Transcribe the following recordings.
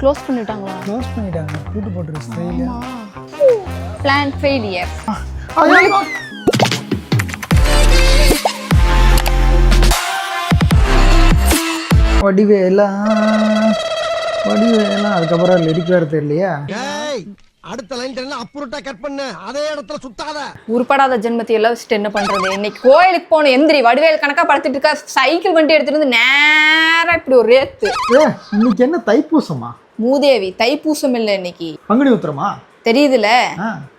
Close பண்ணிட்டாங்களா? Close பண்ணிட்டாங்க. பூட்டு போட்டுரு ஸ்டைலியா பிளான் ஃபெயிலியர் வடிவேலா வடிவேலா அதுக்கப்புறம் லிரிக் வேறு தெரியலையா? ஏய் அடுத்த லைன் அப்புறட்டா கட் பண்ணு. அதே இடத்துல சுத்தாத. உருப்படாத ஜென்மத்தை எல்லாம் வச்சுட்டு என்ன பண்றது? இன்னைக்கு கோயிலுக்கு போகணும். எந்திரி வடிவேல் கணக்கா படுத்துட்டு இருக்கா. சைக்கிள் வண்டி எடுத்துட்டு வந்து நேரா இப்படி ஒரு ரேத்து. இன்னைக்கு என்ன தைப்பூசமா? மூதேவி தைப்பூசம் இல்லை இன்னைக்கு. பங்குனி உத்திரமா? தெரியுதுல?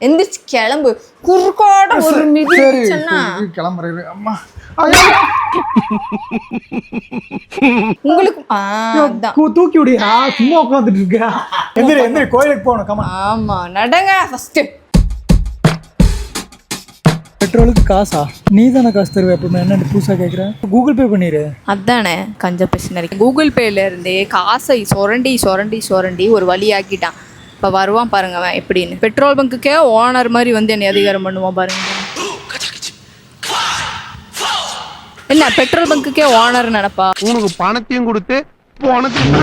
எந்திரிச்சு கிளம்பு. குறுக்கோட ஒரு மிதி சரி சொன்னா சரி, கிளம்புறேன். அம்மா. உங்களுக்கு தூக்கி விடியா சும்மா உட்காந்துட்டு இருக்க. எந்திரி எந்திரி கோயிலுக்கு போகணும். ஆமா நடங்க ஃபர்ஸ்ட் பெட்ரோலுக்கு காசா? நீ தானே காசு தருவ எப்பவுமே என்ன புதுசாக கேட்குறேன் கூகுள் பே பண்ணிடு அதானே கஞ்ச பேசினரி கூகுள் பேல இருந்தே காசை சுரண்டி சுரண்டி சுரண்டி ஒரு வழி ஆக்கிட்டான் இப்போ வருவான் பாருங்க அவன் எப்படின்னு. பெட்ரோல் பங்குக்கே ஓனர் மாதிரி வந்து என்னை அதிகாரம் பண்ணுவான் பாருங்க. என்ன பெட்ரோல் பங்குக்கே ஓனர் நினைப்பா? உனக்கு பணத்தையும் கொடுத்து பணத்தையும்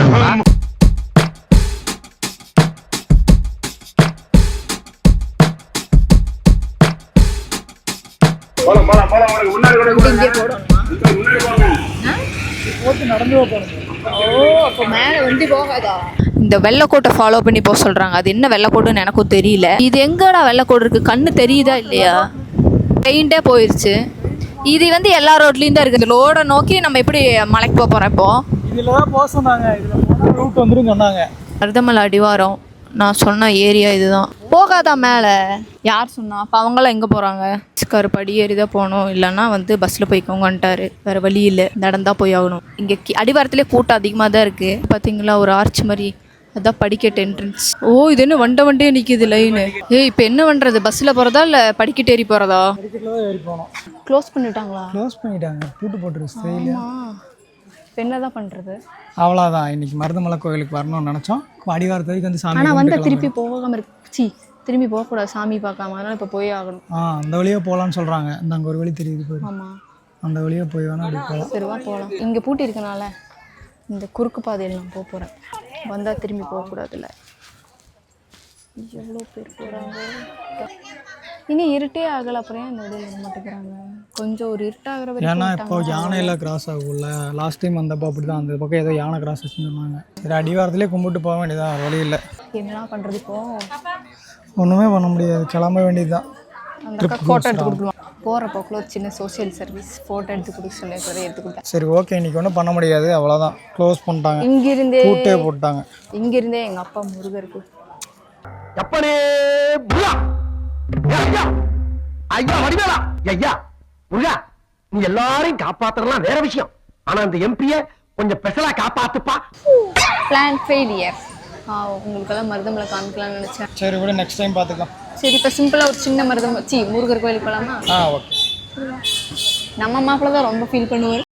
இந்த வெள்ளைக்கோட்டை ஃபாலோ பண்ணி போக சொல்றாங்க. அது என்ன வெள்ளைக்கோட்டுன்னு எனக்கும் தெரியல. இது எங்கடா வெள்ளைக்கோடு இருக்கு? கண்ணு தெரியுதா இல்லையா? பெயிண்டே போயிருச்சு. இது வந்து எல்லா ரோட்லேயும் தான் இருக்குது இந்த லோடை நோக்கி நம்ம எப்படி மலைக்கு போக போகிறோம் இப்போ? இதில் தான் போக சொன்னாங்க. இதில் ரூட் வந்துடும் சொன்னாங்க. மருதமலை அடிவாரம். நான் சொன்ன ஏரியா இதுதான். போகாதா மேலே? யார் சொன்னா? அப்போ அவங்களாம் எங்கே போகிறாங்க கரு படி ஏறி தான் போகணும். இல்லைன்னா வந்து பஸ்ஸில் போய்க்கோங்கன்ட்டாரு. வேறு வழி இல்லை. நடந்தா போய் ஆகணும். இங்கே அடிவாரத்துலேயே கூட்டம் அதிகமாக தான் இருக்குது பார்த்தீங்களா ஒரு ஆர்ச் மாதிரி. அதான் படிக்கட்டு என்ட்ரன்ஸ் ஓ இது என்ன வண்ட வண்டே நிற்கிது லைனு ஏய் இப்போ என்ன பண்ணுறது பஸ்ஸில் போகிறதா இல்லை படிக்கட்டு ஏறி போகிறதா க்ளோஸ் பண்ணிட்டாங்களா? க்ளோஸ் பண்ணிட்டாங்க. பூட்டு போட்டுரு என்ன தான் பண்ணுறது அவ்வளோதான் இன்னைக்கு மருதமலை கோயிலுக்கு வரணும்னு நினச்சோம். அடிவாரத்து வரைக்கும் வந்து சாமி ஆனால் வந்தால் திருப்பி போகாமல் இருக்கு. சி திரும்பி போகக்கூடாது சாமி பார்க்காம. அதனால் இப்போ போயே ஆகணும். ஆ அந்த வழியாக போகலான்னு சொல்கிறாங்க இந்த அங்கே ஒரு வழி தெரியுது போய் ஆமாம் அந்த வழியாக போய் வேணால் அப்படி போகலாம் சரிவா போகலாம் இங்கே பூட்டி இருக்கனால இந்த குறுக்கு பாதையில் நான் போக போகிறேன் வந்தால் திரும்பி போகக்கூடாதுல்ல. எவ்வளோ பேர் போகிறாங்க இனி இருட்டே ஆகலை அப்புறம் ஏன் இந்த வர மாட்டேங்கிறாங்க? கொஞ்சம் ஒரு இருட்டாகிற ஏன்னா வரைக்கும் இப்போ யானையெல்லாம் கிராஸ் ஆகும்ல. லாஸ்ட் டைம் வந்தப்போ அப்படி தான் அந்த பக்கம் ஏதோ யானை கிராஸ் ஆச்சுன்னு சொன்னாங்க. சரி அடிவாரத்துலேயே கும்பிட்டு போக வேண்டியதான் வழி இல்லை. என்ன பண்ணுறது இப்போ? ஒன்றுமே பண்ண முடியாது கிளம்ப வேண்டியது தான் அந்த ஃபோட்டோ எடுத்து கொடுத்துருவான் போகிற போக்கில் ஒரு சின்ன சோஷியல் சர்வீஸ் ஃபோட்டோ எடுத்து கொடுக்க சொல்லி எடுத்து கொடுத்தேன். சரி ஓகே இன்னைக்கு ஒன்றும் பண்ண முடியாது அவ்வளோதான் க்ளோஸ் பண்ணிட்டாங்க. இங்கிருந்தே பூட்டே போட்டாங்க. இங்கிருந்தே எங்கள் அப்பா முருகருக்கு. எப்பனே புரியா ஐயா ஐயா வடிவேலா. ஐயா புரியா நீ எல்லாரையும் காப்பாத்துறலாம் வேற விஷயம். ஆனா இந்த எம்பிய கொஞ்சம் ஸ்பெஷலா காப்பாத்துப்பா. பிளான் ஃபெயிலியர் ஆ உங்களுக்கெல்லாம் மருதமலை காமிக்கலாம்னு நினச்சேன். சரி விட நெக்ஸ்ட் டைம் பார்த்துக்கலாம் சரி இப்போ சிம்பிளாக ஒரு சின்ன மருதம் சி முருகர் கோயிலுக்கு போகலாமா ஆ ஓகே நம்ம மாப்பிள்ள தான் ரொம்ப ஃபீல் பண்ணுவார்.